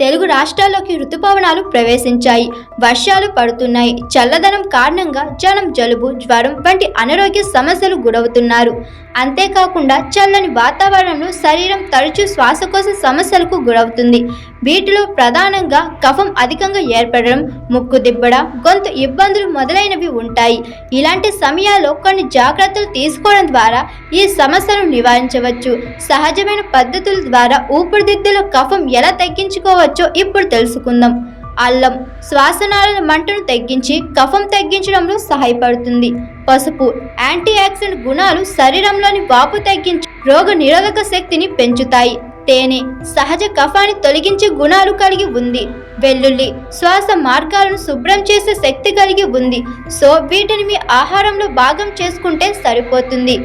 తెలుగు రాష్ట్రాల్లోకి ఋతుపవనాలు ప్రవేశించాయి. వర్షాలు పడుతున్నాయి. చల్లదనం కారణంగా జనం జలుబు జ్వరం వంటి అనారోగ్య సమస్యలు గురవుతున్నారు. అంతేకాకుండా చల్లని వాతావరణంలో శరీరం తరచూ శ్వాసకోశ సమస్యలకు గురవుతుంది. వీటిలో ప్రధానంగా కఫం అధికంగా ఏర్పడడం ముక్కు దిబ్బడ గొంతు ఇబ్బందులు మొదలైనవి ఉంటాయి. ఇలాంటి సమయాల్లో కొన్ని జాగ్రత్తలు తీసుకోవడం ద్వారా ఈ సమస్యను నివారించవచ్చు. సహజమైన పద్ధతుల ద్వారా ఊపిరితిత్తుల కఫం ఎలా తగ్గించుకోవచ్చో ఇప్పుడు తెలుసుకుందాం. అల్లం శ్వాసనాళ మంటను తగ్గించి కఫం తగ్గించడంలో సహాయపడుతుంది. పసుపు యాంటీ ఆక్సిడెంట్ గుణాలు శరీరంలోని వాపు తగ్గించి రోగ నిరోధక శక్తిని పెంచుతాయి. తేనె సహజ కఫాన్ని తొలగించే గుణాలు కలిగి ఉంది. వెల్లుల్లి శ్వాస మార్గాలను శుభ్రం చేసే శక్తి కలిగి ఉంది. సో వీటిని మీ ఆహారంలో భాగం చేసుకుంటే సరిపోతుంది.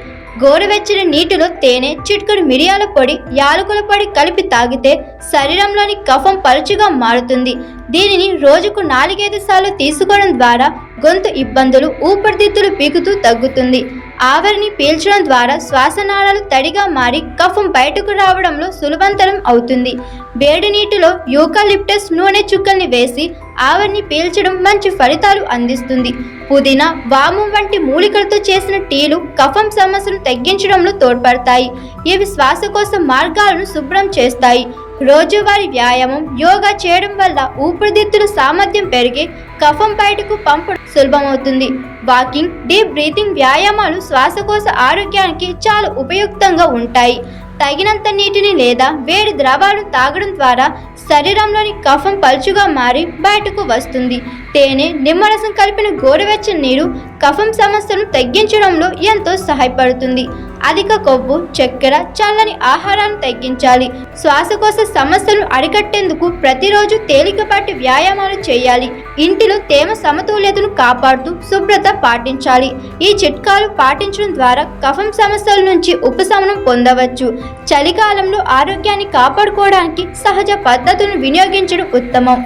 గోరువెచ్చని నీటిలో తేనె చిట్కడు మిరియాల పొడి యాలకుల పొడి కలిపి తాగితే శరీరంలోని కఫం పలుచుగా మారుతుంది. దీనిని రోజుకు నాలుగైదు సార్లు తీసుకోవడం ద్వారా గొంతు ఇబ్బందులు ఊపిరితిత్తులు పీకుతూ తగ్గుతుంది. ఆవిరిని పీల్చడం ద్వారా శ్వాసనాళాలు తడిగా మారి కఫం బయటకు రావడంలో సులభంతరం అవుతుంది. వేడి నీటిలో యూకాలిప్టస్ నూనె చుక్కల్ని వేసి ఆవిరిని పీల్చడం మంచి ఫలితాలు అందిస్తుంది. పుదీనా వాము వంటి మూలికలతో చేసిన టీలు కఫం సమస్యను తగ్గించడంలో తోడ్పడతాయి. ఇవి శ్వాసకోశ మార్గాలను శుభ్రం చేస్తాయి. రోజువారీ వ్యాయామం యోగా చేయడం వల్ల ఊపిరితిత్తుల సామర్థ్యం పెరిగి కఫం బయటకు పంపడం సులభమవుతుంది. వాకింగ్ డీప్ బ్రీతింగ్ వ్యాయామాలు శ్వాసకోశ ఆరోగ్యానికి చాలా ఉపయుక్తంగా ఉంటాయి. తగినంత నీటిని లేదా వేడి ద్రవాలు తాగడం ద్వారా శరీరంలోని కఫం పలుచుగా మారి బయటకు వస్తుంది. తేనె నిమ్మరసం కలిపిన గోరువెచ్చని నీరు కఫం సమస్యను తగ్గించడంలో ఎంతో సహాయపడుతుంది. అధిక కొవ్వు చక్కెర చల్లని ఆహారాన్ని తగ్గించాలి. శ్వాసకోశ సమస్యలను అరికట్టేందుకు ప్రతిరోజు తేలికపాటి వ్యాయామాలు చేయాలి. ఇంటిలో తేమ సమతుల్యతను కాపాడుతూ శుభ్రత పాటించాలి. ఈ చిట్కాలు పాటించడం ద్వారా కఫం సమస్యల నుంచి ఉపశమనం పొందవచ్చు. చలికాలంలో ఆరోగ్యాన్ని కాపాడుకోవడానికి సహజ పద్ధతులను వినియోగించడం ఉత్తమం.